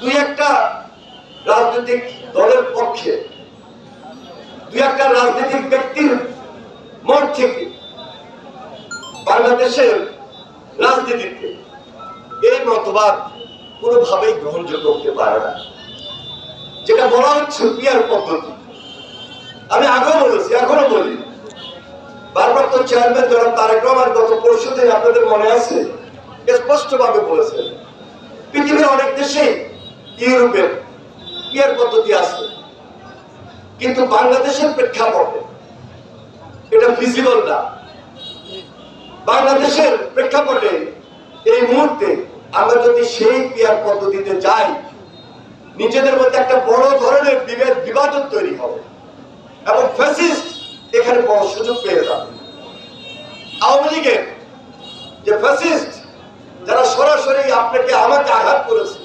দুই একটা রাজনৈতিক দলের পক্ষে, দুই একটা রাজনৈতিক ব্যক্তির মন থেকে বাংলাদেশের রাজনীতিতে এই মতবাদ কোনোভাবেই গ্রহণযোগ্য হতে পারে না। যেটা বলা হচ্ছে পিয়ার পদ্ধতি। আমি আগেও বলেছি এখনও বলি। বারবার তো চেয়ারম্যান জনাব তারেক রহমান গত পরশু আপনাদের মনে আছে, স্পষ্টভাবে বলেছেন, পৃথিবীর অনেক দেশে ইউরোপের পিয়ার পদ্ধতি আছে, কিন্তু বাংলাদেশের প্রেক্ষাপটে এটা ফিজিবল না। বাংলাদেশের প্রেক্ষাপটে এই মুহূর্তে আমরা যদি সেই পিয়ার পদ্ধতিতে যাই, নিজেদের মধ্যে একটা বড় ধরনের বিভেদ, বিভাজন তৈরি হবে এবং ফ্যাসিস্ট এখানে বড় সুযোগ পেয়ে যাবে। আওয়ামী লীগের যে ফ্যাসিস্ট যারা সরাসরি আপনাকে আমাকে আঘাত করেছে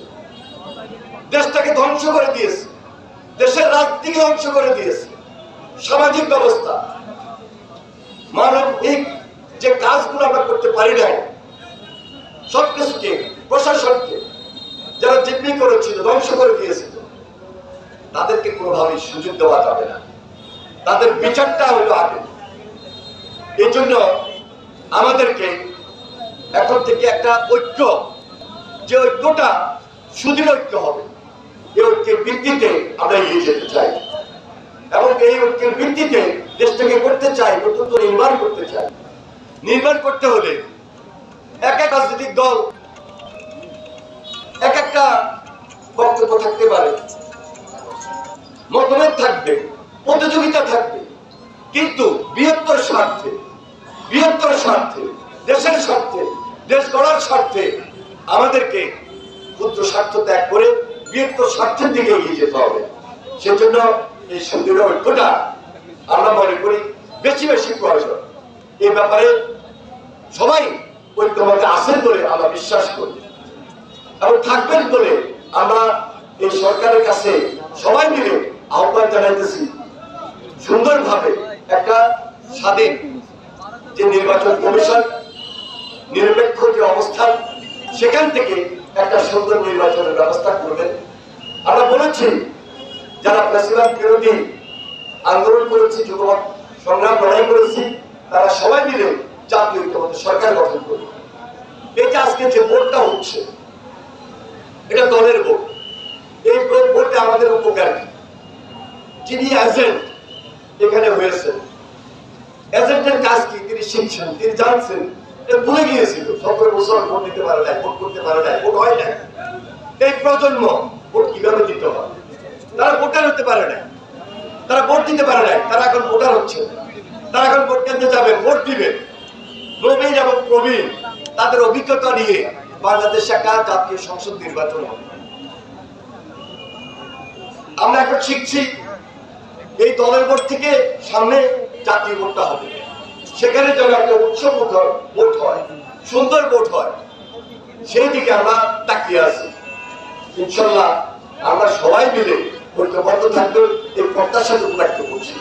দেশটাকে ধ্বংস করে দিয়েছে। দেশের রাজনীতিকে ধ্বংস করে দিয়েছে। সামাজিক ব্যবস্থা। মানবিক যে কাজগুলো আমরা করতে পারি নাই, সবকিছুকে, প্রশাসনকে যারা জিম্মি করেছিল, ধ্বংস করে দিয়েছিল, তাদেরকে কোনোভাবেই সুযোগ দেওয়া যাবে না। তাদের বিচারটা হলো আগে। এই জন্য আমাদেরকে এখন থেকে একটা ঐক্য, যে ঐক্যটা সুদৃঢ় ঐক্য হবে। ঐক্যের ভিত্তিতে আমরা এগিয়ে যেতে চাই। এবং এই ঐক্যের ভিত্তিতে দেশটাকে করতে চাই, নতুন নির্মাণ করতে চাই। নির্মাণ করতে হলে এক এক রাজনৈতিক দল, এক একটা বক্তব্য থাকতে পারে। মতভেদ থাকবে, প্রতিযোগিতা থাকবে। কিন্তু বৃহত্তর স্বার্থে বৃহত্তর স্বার্থে, দেশের স্বার্থে, দেশ গড়ার স্বার্থে আমাদেরকে ক্ষুদ্র স্বার্থ ত্যাগ করে বৃহত্তর স্বার্থের দিকে এগিয়ে যেতে হবে। সেজন্য এই সুদৃঢ় ঐক্যটা আমরা মনে করি বেশি বেশি প্রয়োজন। এই ব্যাপারে সবাই ঐক্যমতে আছেন বলে আমরা বিশ্বাস করি। এবং থাকবেন বলে আমরা এই সরকারের কাছে সবাই মিলে আহ্বান জানাইতেছি সুন্দরভাবে একটা স্বাধীন যে নির্বাচন কমিশন, নিরপেক্ষ যে অবস্থান, সেখান থেকে একটা সুন্দর নির্বাচনের ব্যবস্থা করবেন। আমরা বলেছি, যারা প্রেসিডেন্ট বিরোধী আন্দোলন করেছি যুবক সংগ্রাম লড়াই করেছি, তারা সবাই মিলে জাতীয় ঐক্যবদ্ধ সরকার গঠন করবে। এই যে আজকে যে ভোটটা হচ্ছে, এটা দলের ভোট। এই ভোটে আমাদের উপকার যিনি এজেন্ট এখানে হয়েছেন এজেন্টের কাজ কি? তিনি শিখছেন, তিনি জানছেন ভুলে গিয়েছিল ভোট দিতে পারে নাই, ভোট করতে পারে নাই, ভোট হয় নাই। এই প্রজন্ম ভোট কীভাবে দিতে হয়? তারা ভোটার হতে পারে নাই। তারা ভোট দিতে পারে নাই, তারা এখন ভোটার হচ্ছে। তারা এখন ভোট কেন্দ্রে যাবে, ভোট দিবে। এবং প্রবীণ, তাদের অভিজ্ঞতা নিয়ে বাংলাদেশ একটা জাতীয় সংসদ নির্বাচন হবে। আমরা এখন শিখছি, এই দলের ভোট থেকে সামনে জাতীয় ভোটটা হবে। সেখানে যেন একটা উৎসব বোধ হয় সুন্দর বোধ হয়, সেই দিকে আমরা তাকিয়ে আছি। ইনশাল্লাহ আমরা সবাই মিলে ঐক্যবদ্ধ থাকবে, এই প্রত্যাশা ব্যক্ত করছি।